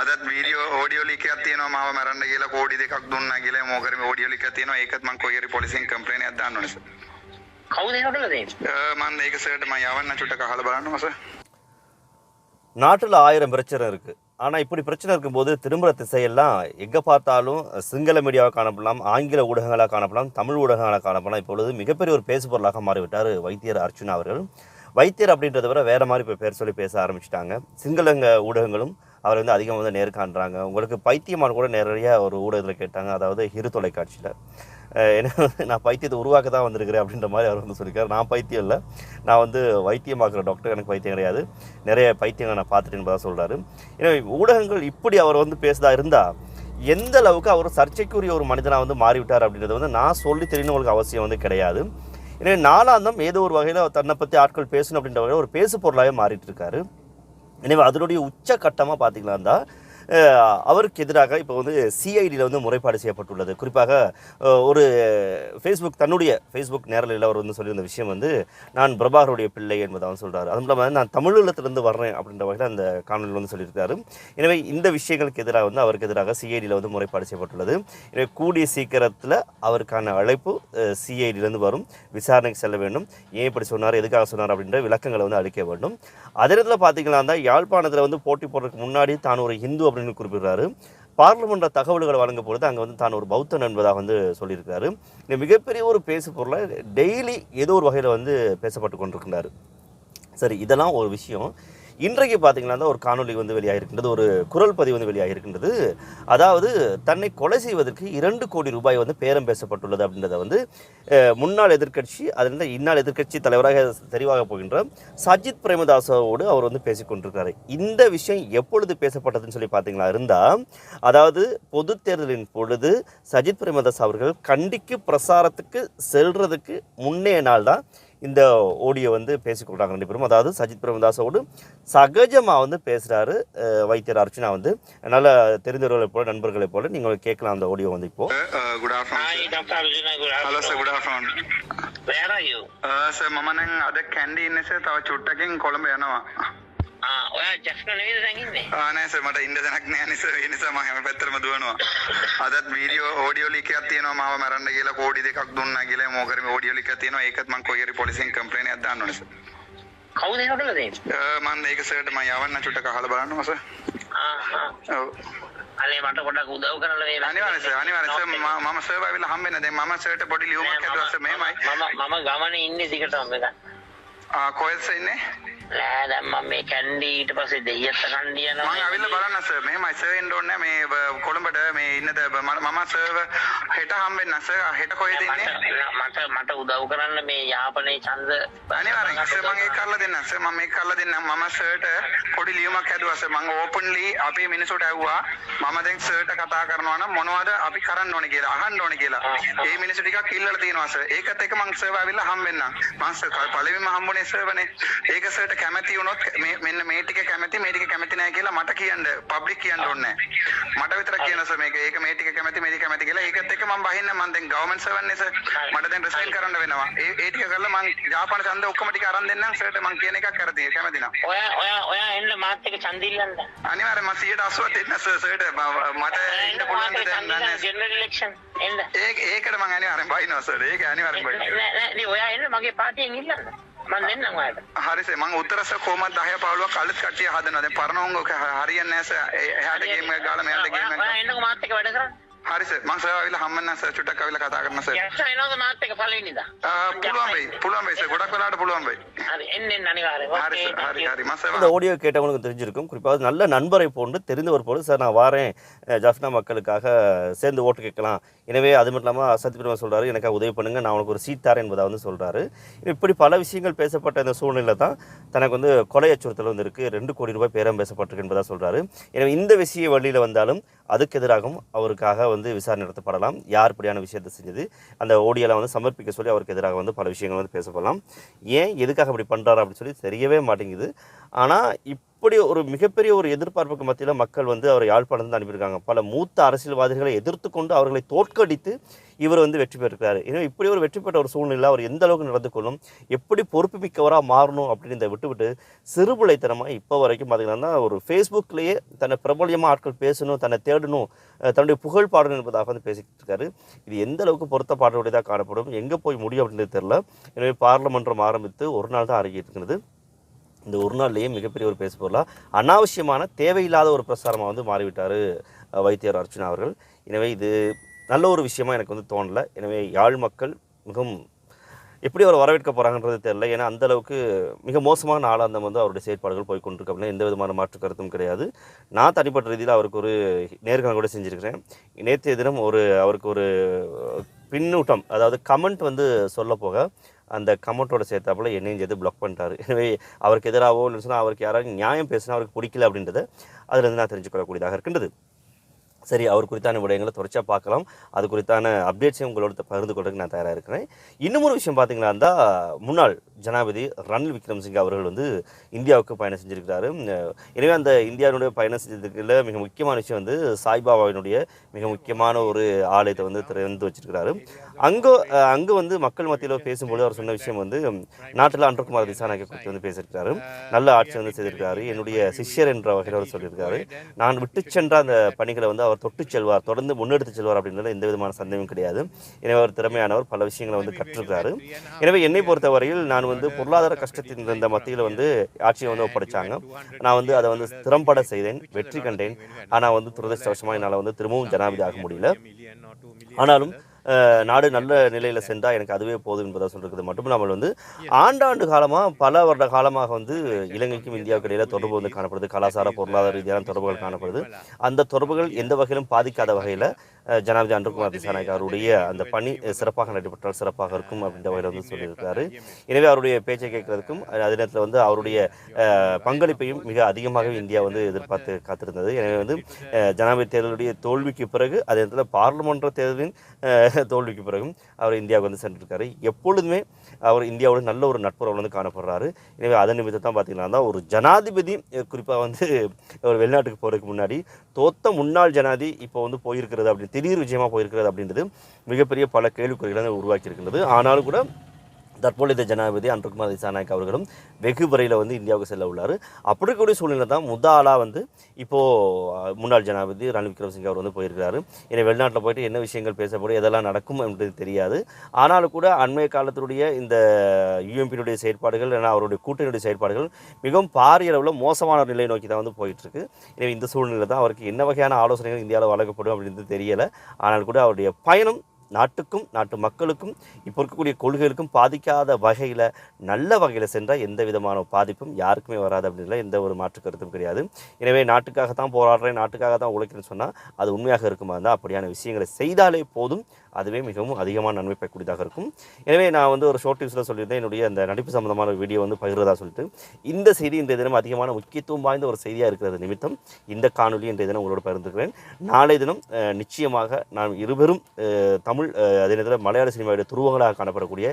අදත් video audio ලිකයක් තියෙනවා මාව මරන්න කියලා කෝඩි දෙකක් දුන්නා කියලා මොකරම ඕඩියෝ ලිකයක් තියෙනවා ඒකත් මම කොහේ හරි පොලිසියෙන් කම්ප්ලේන්ට් එකක් දාන්න ඕනේ සර්. කවුද ඒකට දෙන්නේ මම ඒක සර්ට මම යවන්න චුට්ටක් අහලා බලන්නම සර්. நாட்டில் ஆயிரம் பிரச்சனை இருக்குது ஆனால் இப்படி பிரச்சனை இருக்கும்போது திரும்புகிற திசையெல்லாம் எங்கே பார்த்தாலும் சிங்கள மீடியாவை காணப்படலாம் ஆங்கில ஊடகங்களாக காணப்படலாம் தமிழ் ஊடகங்களாக காணப்படலாம் இப்பொழுது மிகப்பெரிய ஒரு பேசுபொருளாக மாறிவிட்டார் வைத்தியர் அர்ச்சுனா அவர்கள் வைத்தியர் அப்படின்றத விட வேறு மாதிரி இப்போ பேர் சொல்லி பேச ஆரம்பிச்சிட்டாங்க சிங்களங்க ஊடகங்களும் அவர் வந்து அதிகம் வந்து நேர்காண்றாங்க உங்களுக்கு பைத்தியமான கூட நேரடியாக ஒரு ஊடகத்தில் கேட்டாங்க. அதாவது ஹிரு தொலைக்காட்சியில். ஏன்னா நான் பைத்தியத்தை உருவாக்க தான் வந்திருக்கிறேன் அப்படின்ற மாதிரி அவர் வந்து சொல்லியிருக்காரு. நான் பைத்தியம் இல்லை. நான் வந்து வைத்தியமாக்குற டாக்டர் எனக்கு பைத்தியம் கிடையாது. நிறைய பைத்தியங்களை நான் பார்த்துட்டேன்னு என்பதாக சொல்கிறாரு எனவே ஊடகங்கள் இப்படி அவர் வந்து பேசுதா இருந்தால் எந்த அளவுக்கு அவர் சர்ச்சைக்குரிய ஒரு மனிதனாக வந்து மாறிவிட்டார் அப்படின்றது வந்து நான் சொல்லி தெரியணும் உங்களுக்கு அவசியம் வந்து கிடையாது. எனவே நாலாந்தம் ஏதோ ஒரு வகையில் தன்னை பற்றி ஆட்கள் பேசணும் அப்படின்ற வகையில் ஒரு பேசு பொருளாகவே மாறிட்டு இருக்காரு. எனவே அதனுடைய உச்சக்கட்டமாக பார்த்தீங்களா இருந்தால் அவருக்கு எதிராக இப்போ வந்து சிஐடியில் வந்து முறைப்பாடு செய்யப்பட்டுள்ளது. குறிப்பாக ஒரு ஃபேஸ்புக் தன்னுடைய ஃபேஸ்புக் நேரலையில் அவர் வந்து சொல்லியிருந்த விஷயம் வந்து நான் பிரபாகருடைய பிள்ளை என்பதை அவன் சொல்கிறார் அதுவும் இல்லாமல் நான் தமிழீழத்திலிருந்து வர்றேன் அப்படின்ற வகையில் அந்த காணொலியில் வந்து சொல்லியிருக்காரு. எனவே இந்த விஷயங்களுக்கு எதிராக வந்து அவருக்கு எதிராக சிஐடியில் வந்து முறைப்பாடு செய்யப்பட்டுள்ளது. எனவே கூடிய சீக்கிரத்தில் அவருக்கான அழைப்பு சிஐடியிலேருந்து வரும். விசாரணைக்கு செல்ல வேண்டும். ஏன் இப்படி சொன்னார்? எதுக்காக சொன்னார்? அப்படின்ற விளக்கங்களை வந்து அளிக்க வேண்டும். அதே நேரத்தில் பார்த்தீங்களா தான் யாழ்ப்பாணத்தில் வந்து போட்டி போடுறதுக்கு முன்னாடி தான் ஒரு ஹிந்து அப்படின்னு குறிப்பிடுறாரு. பார்லிமெண்ட் தகவல்களை வழங்கும் பொழுது அங்கே வந்து தான் ஒரு பௌத்தன் என்பதாக வந்து சொல்லியிருக்காரு. இந்த மிகப்பெரிய ஒரு பேசு பொருளை டெய்லி ஏதோ ஒரு வகையில் வந்து பேசப்பட்டு கொண்டிருக்கிறாரு சரி இதெல்லாம் ஒரு விஷயம். இன்றைக்கு பார்த்தீங்கன்னா தான் ஒரு காணொலி வந்து வெளியாகிருக்கின்றது ஒரு குரல் பதிவு வந்து வெளியாகிருக்கின்றது அதாவது தன்னை கொலை செய்வதற்கு இரண்டு கோடி ரூபாய் வந்து பேரம் பேசப்பட்டுள்ளது அப்படின்றத வந்து முன்னாள் எதிர்க்கட்சி அதிலிருந்து இந்நாள் எதிர்க்கட்சி தலைவராக தெரிவாக போகின்ற சஜித் பிரேமதாசோடு அவர் வந்து பேசிக்கொண்டிருக்கிறார் இந்த விஷயம் எப்பொழுது பேசப்பட்டதுன்னு சொல்லி பார்த்தீங்களா இருந்தால் அதாவது பொது தேர்தலின் பொழுது சஜித் பிரேமதாஸ் அவர்கள் கண்டிக்கு பிரசாரத்துக்கு செல்றதுக்கு முன்னே நாள் தான் இந்த ஓடியை வந்து பேசிக்கொள்கிறாங்க ரெண்டு பேரும். அதாவது சஜித் பிரேமதாசோடு சகஜமாக வந்து பேசுகிறாரு வைத்தியர் அர்ச்சனா வந்து. அதனால் தெரிந்தவர்களை போல நண்பர்களை போல நீங்கள் கேட்கலாம் அந்த ஓடியோ வந்து இப்போ. குட் ஆஃப்டர்நூன் ಸರ್ ಮಮ್ಮ ನಂಗೆ ಅದೇ ಕ್ಯಾಂಡಿ ಇನ್ನೇ ආ, ඔයා ජස්න නෙවෙයිද දැන් ඉන්නේ? ආ නෑ සර් මට ඉන්න තැනක් නෑ නේ සර් ඒ නිසා මම හැම පැත්තටම දුවනවා. අදත් වීඩියෝ ඕඩියෝ ලිකයක් තියෙනවා මාව මරන්න කියලා කෝඩි දෙකක් දුන්නා කියලා මොකරම ඕඩියෝ ලිකයක් තියෙනවා ඒකත් මම කොහේ හරි පොලිසියෙන් කම්ප්ලේන්ට් එකක් දාන්න ඕනේ සර්. කවුද ඒකට දෙන්නේ? මම ඒක සර්ට මම යවන්න චුට්ටක් අහලා බලන්නම සර්. ආ. ඔව්. අනේ මට පොඩ්ඩක් උදව් කරන්න වෙලා. අනිවාර්යෙන් සර් අනිවාර්යෙන් සර් මම මම සර් ආවිල්ලා හම්බෙන්න දැන් මම සර්ට පොඩි ලියුමක් හදුවා සර් මෙහෙමයි. මම මම ගමනේ ඉන්නේ දිගටම මේක. ආ කොහෙද සර් ඉන්නේ? නෑ දැන් මම මේ කැන්ඩි ඊට පස්සේ දෙයියත් කණ්ඩි යනවා. මම ඇවිල්ලා බලන්න සර් මෙහෙමයි සර් එන්න ඕනේ මේ කොළඹට මේ ඉන්නද මම මම සර් හෙට හම්බෙන්න සර් හෙට කොහෙද ඉන්නේ? මට මට උදව් කරන්න මේ යාපනයේ ඡන්ද අනිවාර්යෙන්. සර් මම ඒක කරලා දෙන්නම්. සර් මම මේක කරලා දෙන්නම්. මම සර්ට පොඩි ලියුමක් හැදුවා සර් මම ඕපන්ලි අපේ මිනිස්සුන්ට ඇහුවා මම දැන් සර්ට කතා කරනවා නම් මොනවද අපි කරන්න ඕනේ කියලා අහන්න ඕනේ කියලා. ඒ මිනිස්සු ටිකක් ඉල්ලලා තියෙනවා සර් ඒකත් එක මම සර්ව ආවිල්ලා හම්බෙන්නම්. මම සර් පළවෙනිම හම්බුනේ සර්වනේ ඒක සර්ට කැමති වුණොත් මෙන්න මේ ටික කැමති මේ ටික කැමති නැහැ කියලා මට කියන්න පබ්ලික් කියන්න ඕනේ නැහැ මට විතරක් කියන සර් මේක ඒක මේ ටික කැමති මේ ටික කැමති කියලා. ඒකත් එක්ක මම බහින්න මම දැන් ගවර්න්මන්ට් සර්වන්නේ සර් මට දැන් රිසයින් කරන්න වෙනවා. ඒ ඒ ටික කරලා මම ජාපාන ඡන්ද ඔක්කොම ටික අරන් දෙන්නම් සර්ට මම කියන එකක් කරදී කැමති නම් ඔයා ඔයා ඔයා එන්න මාත් එක්ක ඡන්ද ඉල්ලන්න. අනිවාර්යෙන් මම 180ක් දෙන්න සර් සර්ට මට ඉන්න පුළුවන් දැන් දන්නේ ජෙනරල් ඉලෙක්ෂන් එන්න. ඒක ඒකට මම අනිවාර්යෙන් බයිනවා සර් ඒක අනිවාර්යෙන් නෑ බයිනවා නෑ නේ. ඔයා එන්න මගේ පාටියෙන් ඉල්ලන්න. මම දෙන්නම් ඔයාට. හරි සර් මම උත්තර සර් කොහමද 10 15ක් අලුත් කට්ටිය හදනවා දැන් පරණ උංග හරියන්නේ නැහැ සර් එහාට ගේම් එක ගාලා මෙහාට ගේම් එක ඔයා එන්නකෝ මාත් එක්ක වැඩ කරන්න. හරි සර්. මම සර් ආවිල්ලා සර්. චුට්ටක් ආවිල්ලා කතා කරන්න සර්. ஆடியோ கேட்டவங்களுக்கு தெரிஞ்சிருக்கும். குறிப்பாக நல்ல நண்பரை போன்று தெரிந்தவர் போல சார் நான் வாரேன் ஜஃப்னா மக்களுக்காக சேர்ந்து ஓட்டு கேட்கலாம். எனவே அது மட்டும் இல்லாமல் அசத் பிரமா சொல்கிறாரு எனக்காக உதவி பண்ணுங்க. நான் உனக்கு ஒரு சீட் தரேன் என்பதாக வந்து சொல்கிறாரு இப்படி பல விஷயங்கள் பேசப்பட்ட இந்த சூழ்நிலை தான் தனக்கு வந்து கொலை அச்சுறுத்தல் வந்து இருக்குது ரெண்டு கோடி ரூபாய் பேரம் பேசப்பட்டிருக்கு என்பதாக சொல்கிறாரு எனவே இந்த விஷய வழியில் வந்தாலும் அதுக்கு எதிராகவும் அவருக்காக வந்து விசாரணை நடத்தப்படலாம். யார் இப்படியான விஷயத்தை செஞ்சது? அந்த ஓடியெல்லாம் வந்து சமர்ப்பிக்க சொல்லி அவருக்கு எதிராக வந்து பல விஷயங்கள் வந்து பேசப்படலாம். ஏன் எதுக்காக இப்படி பண்ணுறாரு அப்படின்னு சொல்லி தெரியவே மாட்டேங்குது. ஆனால் இப்போ இப்படி ஒரு மிகப்பெரிய ஒரு எதிர்பார்ப்புக்கு மத்தியில் மக்கள் வந்து அவரை யாழ்ப்பாணத்தில் அனுப்பியிருக்காங்க. பல மூத்த அரசியல்வாதிகளை எதிர்த்து கொண்டு அவர்களை தோற்கடித்து இவர் வந்து வெற்றி பெற்றிருக்கிறார். எனவே இப்படி ஒரு வெற்றி பெற்ற ஒரு சூழ்நிலை அவர் எந்த அளவுக்கு நடந்து கொள்ளும் எப்படி பொறுப்பு மிக்கவராக மாறணும் அப்படின்னு விட்டுவிட்டு சிறுபிள்ளைத்தனமாக இப்போ வரைக்கும் பார்த்தீங்கன்னா ஒரு ஃபேஸ்புக்லேயே தன்னை பிரபலியமாக ஆட்கள் பேசணும் தன்னை தேடணும் தன்னுடைய புகழ் பாடணும் என்பதாக வந்து பேசிக்கிட்டு இருக்காரு. இது எந்த அளவுக்கு பொருத்த பாடலுடையதாக காணப்படும் எங்கே போய் முடியும் அப்படின்றது தெரியல. எனவே பார்லமன்றம் ஆரம்பித்து ஒரு நாள் தான் அரங்கி இருக்கிறது இந்த ஒரு நாள்லேயே மிகப்பெரிய ஒரு பேசு பொருளாக அனாவசியமான தேவையில்லாத ஒரு பிரசாரமாக வந்து மாறிவிட்டார் வைத்தியர் அர்ச்சனா அவர்கள். எனவே இது நல்ல ஒரு விஷயமா எனக்கு வந்து தோணலை. எனவே யாழ் மக்கள் மிகவும் எப்படி அவர் வரவேற்க போகிறாங்கன்றது தெரியல. ஏன்னா அந்தளவுக்கு மிக மோசமான நாளாந்தம் வந்து அவருடைய செயற்பாடுகள் போய் கொண்டிருக்கு அப்படின்னா எந்த விதமான மாற்று கருத்தும் கிடையாது. நான் தனிப்பட்ட ரீதியில் அவருக்கு ஒரு நேர்காணல் கூட செஞ்சுருக்கிறேன். நேற்றைய தினம் ஒரு அவருக்கு ஒரு பின்னூட்டம் அதாவது கமெண்ட் வந்து சொல்ல போக அந்த கமெண்ட்டோட சேர்த்தாப்புல என்னையும் சேர்த்து பிளாக் பண்ணிட்டாரு. எனவே அவருக்கு எதிராகவோ இல்லைன்னு சொன்னால் அவருக்கு யாராவது நியாயம் பேசினா அவருக்கு பிடிக்கல அப்படின்றத அதுலேருந்து நான் தெரிஞ்சுக்கொள்ளக்கூடியதாக இருக்கின்றது. சரி அவர் குறித்தான விடயங்களை தொடர்ச்சியாக பார்க்கலாம். அது குறித்தான அப்டேட்ஸையும் உங்களோட பகிர்ந்து கொள்றதுக்கு நான் தயாராக இருக்கிறேன். இன்னும் ஒரு விஷயம் பார்த்தீங்கன்னா இருந்தால் முன்னாள் ஜனாதிபதி ரணில் விக்ரம்சிங் அவர்கள் வந்து இந்தியாவுக்கு பயணம் செஞ்சிருக்கிறாரு. எனவே அந்த இந்தியாவினுடைய பயணம் செஞ்சதுக்குள்ள மிக முக்கியமான விஷயம் வந்து சாய்பாபாவினுடைய மிக முக்கியமான ஒரு ஆலயத்தை வந்து திறந்து வச்சிருக்கிறாரு. அங்கே அங்கே வந்து மக்கள் மத்தியில் பேசும்போது அவர் சொன்ன விஷயம் வந்து நாட்டில் அன்றகுமார் திசாநாயகை குறித்து வந்து பேசியிருக்கிறாரு. நல்ல ஆட்சி வந்து செய்திருக்காரு என்னுடைய சிஷ்யர் என்ற வகையில் அவர் சொல்லியிருக்காரு நான் விட்டு சென்ற அந்த பணிகளை வந்து அவர் தொட்டு செல்வார் தொடர்ந்து முன்னெடுத்து செல்வார் அப்படின்றத எந்த விதமான சந்தேகமும் கிடையாது. எனவே அவர் திறமையானவர் பல விஷயங்களை வந்து கற்றுக்கிறாரு. எனவே என்னை பொறுத்தவரையில் நான் வந்து பொருளாதார கஷ்டத்தின் இருந்த மத்தியில் வந்து ஆட்சியை வந்து ஒப்படைச்சாங்க. நான் வந்து அதை வந்து திறம்பட செய்தேன் வெற்றி கண்டேன். ஆனால் வந்து துரதிருஷ்டவசமாக என்னால் வந்து திரும்பவும் ஜனாதிபதி ஆக முடியல. ஆனாலும் நாடு நல்ல நிலையில் சென்றால் எனக்கு அதுவே போதும் என்பதாக சொல்கிறது மட்டும் இல்லாமல் வந்து ஆண்டாண்டு காலமாக பல வருட காலமாக வந்து இலங்கைக்கும் இந்தியாவுக்கு இடையில தொடர்பு வந்து காணப்படுது. கலாச்சார பொருளாதார ரீதியான தொடர்புகள் காணப்படுது. அந்த தொடர்புகள் எந்த வகையிலும் பாதிக்காத வகையில் ஜனாதிபதி அன்றகுமார் திசாநாயக் அவருடைய அந்த பணி சிறப்பாக நடைபெற்றால் சிறப்பாக இருக்கும் அப்படின்ற வகையில் வந்து சொல்லியிருக்காரு. எனவே அவருடைய பேச்சை கேட்கறதுக்கும் அதே நேரத்தில் வந்து அவருடைய பங்களிப்பையும் மிக அதிகமாகவே இந்தியா வந்து எதிர்பார்த்து காத்திருந்தது. எனவே வந்து ஜனாதிபதி தேர்தலுடைய தோல்விக்கு பிறகு அதே நேரத்தில் பார்லிமென்ற தேர்தலின் தோல்விக்கு பிறகும் அவர் இந்தியாவுக்கு வந்து சென்றிருக்காரு. எப்பொழுதுமே அவர் இந்தியாவோட நல்ல ஒரு நட்புறவு வந்து காணப்படுறாரு. எனவே அதன் நிமித்தம் தான் பார்த்தீங்கன்னா ஒரு ஜனாதிபதி குறிப்பாக வந்து ஒரு வெளிநாட்டுக்கு போகிறதுக்கு முன்னாடி தோத்த முன்னாள் ஜனாதி இப்போ வந்து போயிருக்கிறது அப்படி திடீர் விஜயமாக போயிருக்கிறது அப்படின்றது மிகப்பெரிய பல கேள்விக்குறிகளை உருவாக்கி இருக்கின்றது ஆனாலும் கூட தற்பொழுது ஜனாதிபதி அன்ருகுமார் திசாநாயக் அவர்களும் வெகு விரைவில் வந்து இந்தியாவுக்கு செல்ல உள்ளார். அப்படி இருக்கக்கூடிய சூழ்நிலை தான் முதலாக வந்து இப்போது முன்னாள் ஜனாதிபதி ரணில் விக்ரமசிங்க அவர் வந்து போயிருக்கிறாரு. ஏன்னா வெளிநாட்டில் போயிட்டு என்ன விஷயங்கள் பேசப்படும் எதெல்லாம் நடக்கும் என்பது தெரியாது. ஆனாலும் கூட அண்மைய காலத்தினுடைய இந்த யூஎம்பியினுடைய செயற்பாடுகள் ஏன்னா அவருடைய கூட்டணியுடைய செயற்பாடுகள் மிகவும் பாரிய அளவில் மோசமான ஒரு நிலை நோக்கி தான் வந்து போயிட்டுருக்கு. எனவே இந்த சூழ்நிலை தான் அவருக்கு என்ன வகையான ஆலோசனைகள் இந்தியாவில் வழங்கப்படும் அப்படின்றது தெரியலை. ஆனால் கூட அவருடைய பயணம் நாட்டுக்கும் நாட்டு மக்களுக்கும் இப்போ இருக்கக்கூடிய கொள்கைகளுக்கும் பாதிக்காத வகையில் நல்ல வகையில் சென்றால் எந்த விதமான பாதிப்பும் யாருக்குமே வராது அப்படின்ற எந்த ஒரு மாற்று கருத்தும் கிடையாது. எனவே நாட்டுக்காக தான் போராடுறேன் நாட்டுக்காக தான் உழைக்கிறேன்னு சொன்னால் அது உண்மையாக இருக்குமா? இருந்தால் அப்படியான விஷயங்களை செய்தாலே போதும். அதுவே மிகவும் அதிகமான நன்மை பெறக்கூடியதாக இருக்கும். எனவே நான் வந்து ஒரு ஷோர்ட் நியூஸில் சொல்லியிருந்தேன். என்னுடைய அந்த நடிப்பு சம்பந்தமான ஒரு வீடியோ வந்து பகிர்றதா சொல்லிட்டு. இந்த செய்தி இன்றைய தினம் அதிகமான முக்கியத்துவம் வாய்ந்த ஒரு செய்தியாக இருக்கிறது நிமித்தம். இந்த காணொலி இன்றைய தினம் உங்களோட பகிர்ந்துக்கிறேன். நாளை தினம் நிச்சயமாக நான் இருவரும் தமிழ் அதே நேரத்தில் மலையாள சினிமாவுடைய துருவங்களாக காணப்படக்கூடிய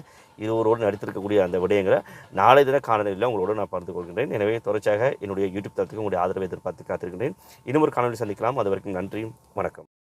இருவரோடு நடித்திருக்கக்கூடிய அந்த விடயங்களை நாளை தின காணொலியில் உங்களோட நான் பகிர்ந்து கொள்கின்றேன். எனவே தொடர்ச்சியாக என்னுடைய யூடியூப் தளத்துக்கு உங்களுடைய ஆதரவை எதிர்பார்த்து காத்திருக்கின்றேன். இன்னும் ஒரு காணொலி சந்திக்கலாம். அது வரைக்கும் நன்றி வணக்கம்.